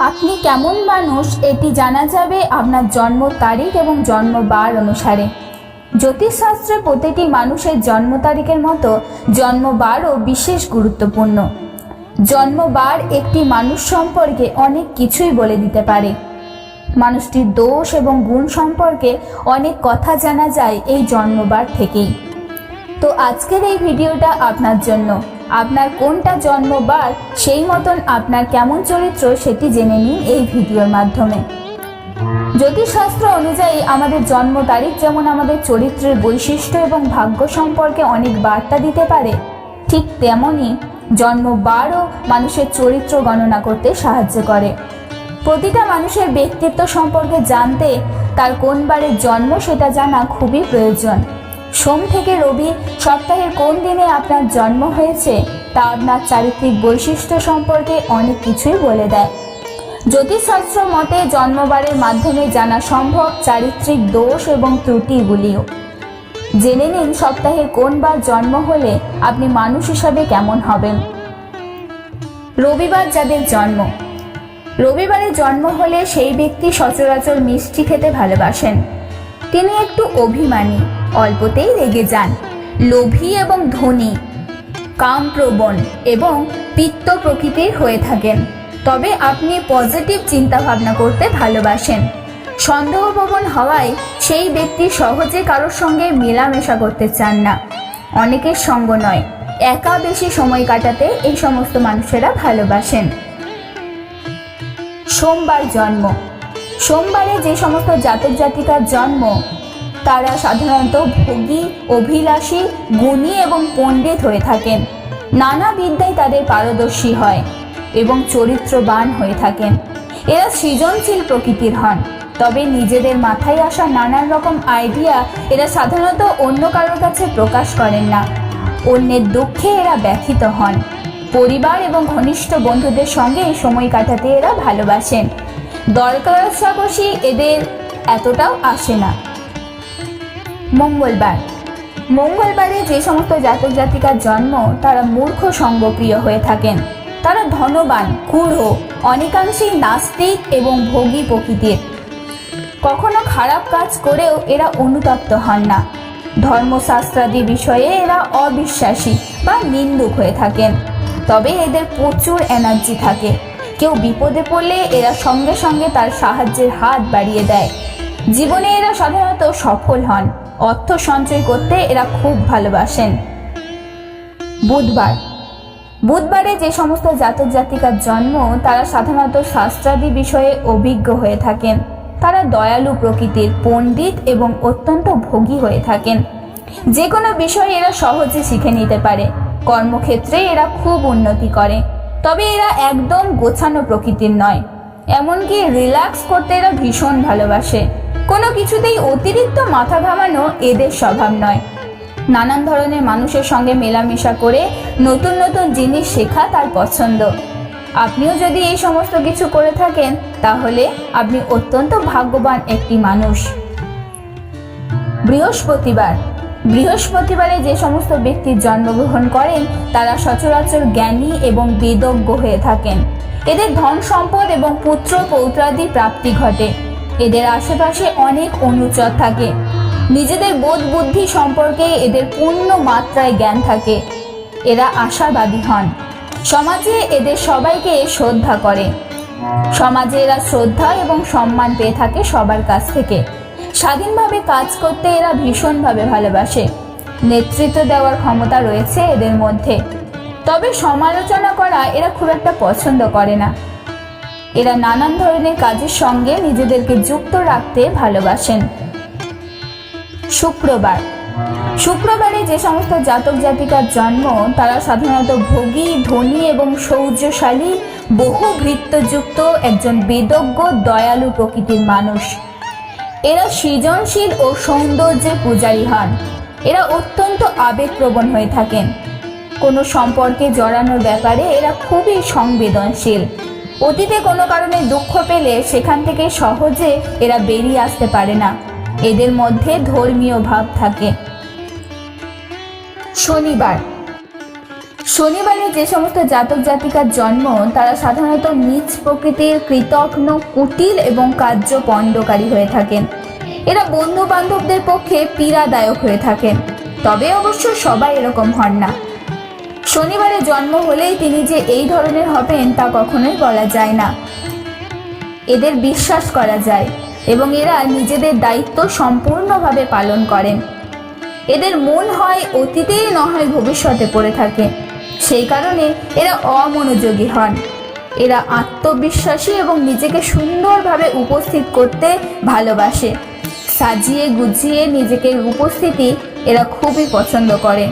আপনি কেমন মানুষ এটি জানা যাবে আপনার জন্ম তারিখ এবং জন্মবার অনুসারে। জ্যোতিষশাস্ত্রে প্রতিটি মানুষের জন্ম তারিখের মতো জন্মবারও বিশেষ গুরুত্বপূর্ণ। জন্মবার একটি মানুষ সম্পর্কে অনেক কিছুই বলে দিতে পারে। মানুষটির দোষ এবং গুণ সম্পর্কে অনেক কথা জানা যায় এই জন্মবার থেকেই। তো আজকের এই ভিডিওটা আপনার জন্য। আপনার কোনটা জন্মবার, সেই মতন আপনার কেমন চরিত্র সেটি জেনে নিন এই ভিডিওর মাধ্যমে। জ্যোতিষশাস্ত্র অনুযায়ী আমাদের জন্ম তারিখ যেমন আমাদের চরিত্রের বৈশিষ্ট্য এবং ভাগ্য সম্পর্কে অনেক বার্তা দিতে পারে, ঠিক তেমনই জন্মবারও মানুষের চরিত্র গণনা করতে সাহায্য করে। প্রতিটা মানুষের ব্যক্তিত্ব সম্পর্কে জানতে তার কোন বারের জন্ম সেটা জানা খুবই প্রয়োজন। সোম থেকে রবি সপ্তাহের কোন দিনে আপনার জন্ম হয়েছে, তা আপনার চারিত্রিক বৈশিষ্ট্য সম্পর্কে অনেক কিছুই বলে দেয়। জ্যোতিষশাস্ত্র মতে জন্মবারের মাধ্যমে জানা সম্ভব চারিত্রিক দোষ এবং ত্রুটিগুলিও। জেনে নিন সপ্তাহের কোন বার জন্ম হলে আপনি মানুষ হিসাবে কেমন হবেন। রবিবার যাদের জন্ম। রবিবারে জন্ম হলে সেই ব্যক্তি সচরাচর মিষ্টি খেতে ভালোবাসেন। তিনি একটু অভিমানী, অল্পতেই রেগে যান। লোভী এবং ধনী, কামপ্রবণ এবং পিত্ত প্রকৃতির হয়ে থাকেন। তবে আপনি পজিটিভ চিন্তা ভাবনা করতে ভালোবাসেন। সন্দেহপ্রবণ হওয়ায় সেই ব্যক্তি সহজে কারোর সঙ্গে মেলামেশা করতে চান না। অনেকের সঙ্গ নয়। একা বেশি সময় কাটাতে এই সমস্ত মানুষেরা ভালোবাসেন। সোমবার জন্ম। সোমবারে যে সমস্ত জাতক জাতিকার জন্ম, তারা সাধারণত ভোগী, অভিলাষী, গুণী এবং পণ্ডিত হয়ে থাকেন। নানা বিদ্যায় তাদের পারদর্শী হয় এবং চরিত্রবান হয়ে থাকেন। এরা সৃজনশীল প্রকৃতির হন, তবে নিজেদের মাথায় আসা নানান রকম আইডিয়া এরা সাধারণত অন্য কারোর কাছে প্রকাশ করেন না। অন্যের দুঃখে এরা ব্যথিত হন। পরিবার এবং ঘনিষ্ঠ বন্ধুদের সঙ্গে সময় কাটাতে এরা ভালোবাসেন। দরকার সাকসী এদের এতটাও আসে না। মঙ্গলবার। মঙ্গলবারে যে সমস্ত জাতক জাতিকার জন্ম, তারা মূর্খ সঙ্গপ্রিয় হয়ে থাকেন। তারা ধনবান ক্রূঢ় অনেকাংশেই নাস্তিক এবং ভোগী প্রকৃতির। কখনো খারাপ কাজ করেও এরা অনুতপ্ত হন না। ধর্মশাস্ত্রাদি বিষয়ে এরা অবিশ্বাসী বা নিন্দুক হয়ে থাকেন। তবে এদের প্রচুর এনার্জি থাকে। কেউ বিপদে পড়লে এরা সঙ্গে সঙ্গে তার সাহায্যের হাত বাড়িয়ে দেয়। জীবনে এরা সাধারণত সফল হন। অর্থ সঞ্চয় করতে এরা খুব ভালোবাসেন। বুধবার। বুধবারে যে সমস্ত জাতক জাতিকার জন্ম, তারা সাধারণত শাস্ত্রাদি বিষয়ে অভিজ্ঞ হয়ে থাকেন। তারা দয়ালু প্রকৃতির পণ্ডিত এবং অত্যন্ত ভোগী হয়ে থাকেন। যে কোনো বিষয় এরা সহজে শিখে নিতে পারে। কর্মক্ষেত্রে এরা খুব উন্নতি করে। তবে এরা একদম গোছানো প্রকৃতির নয়। এমনকি রিল্যাক্স করতে এরা ভীষণ ভালোবাসে। কোনো কিছুতেই অতিরিক্ত মাথা ঘামানো এদের স্বভাব নয়। নানান ধরনের মানুষের সঙ্গে মেলামেশা করে নতুন নতুন জিনিস শেখা তার পছন্দ। আপনিও যদি এই সমস্ত কিছু করে থাকেন, তাহলে আপনি অত্যন্ত ভাগ্যবান একটি মানুষ। বৃহস্পতিবার। বৃহস্পতিবারে যে সমস্ত ব্যক্তি জন্মগ্রহণ করেন, তারা সচরাচর জ্ঞানী এবং বেদজ্ঞ হয়ে থাকেন। এদের ধন সম্পদ এবং পুত্র পৌত্রাদি প্রাপ্তি ঘটে। এদের আশেপাশে অনেক অনুচর থাকে। নিজেদের বোধ বুদ্ধি সম্পর্কে এদের পূর্ণ মাত্রায় জ্ঞান থাকে। এরা আশাবাদী হন। সমাজে এদের সবাইকে শ্রদ্ধা করে। সমাজে এরা শ্রদ্ধা এবং সম্মান পেয়ে থাকে সবার কাছ থেকে। স্বাধীনভাবে কাজ করতে এরা ভীষণভাবে ভালোবাসে। নেতৃত্ব দেওয়ার ক্ষমতা রয়েছে এদের মধ্যে। তবে সমালোচনা করা এরা খুব একটা পছন্দ করে না। এরা নানান ধরনের কাজের সঙ্গে নিজেদেরকে যুক্ত রাখতে ভালোবাসেন। শুক্রবার। শুক্রবারে যে সমস্ত জাতক জাতিকার জন্ম, তারা সাধারণত ভোগী, ধনী এবং শৌর্যশালী, বহু ভৃত্যযুক্ত একজন বেদজ্ঞ, দয়ালু প্রকৃতির মানুষ। এরা সৃজনশীল ও সৌন্দর্যের পূজারী হন। এরা অত্যন্ত আবেগপ্রবণ হয়ে থাকেন। কোনো সম্পর্কে জড়ানোর ব্যাপারে এরা খুবই সংবেদনশীল। অতীতে কোনো কারণে দুঃখ পেলে সেখান থেকে সহজে এরা বেরিয়ে আসতে পারে না। এদের মধ্যে ধর্মীয় ভাব থাকে। শনিবার শনিবারে যে সমস্ত জাতক জাতিকার জন্ম, তারা সাধারণত নিজ প্রকৃতির কৃতঘ্ন কুটিল এবং কার্য পণ্ডকারী হয়ে থাকেন। এরা বন্ধু বান্ধবদের পক্ষে পীড়াদায়ক হয়ে থাকেন। তবে অবশ্য সবাই এরকম হন না। শনিবারে জন্ম হলেই তিনি যে এই ধরনের হবেন, তা কখনোই বলা যায় না। এদের বিশ্বাস করা যায় এবং এরা নিজেদের দায়িত্ব সম্পূর্ণভাবে পালন করেন। এদের মন হয় অতীতে না হয় ভবিষ্যতে পড়ে থাকে। সেই কারণে এরা অমনোযোগী হন। এরা আত্মবিশ্বাসী এবং নিজেকে সুন্দরভাবে উপস্থিত করতে ভালোবাসে। সাজিয়ে গুছিয়ে নিজেকে উপস্থিতি এরা খুবই পছন্দ করে।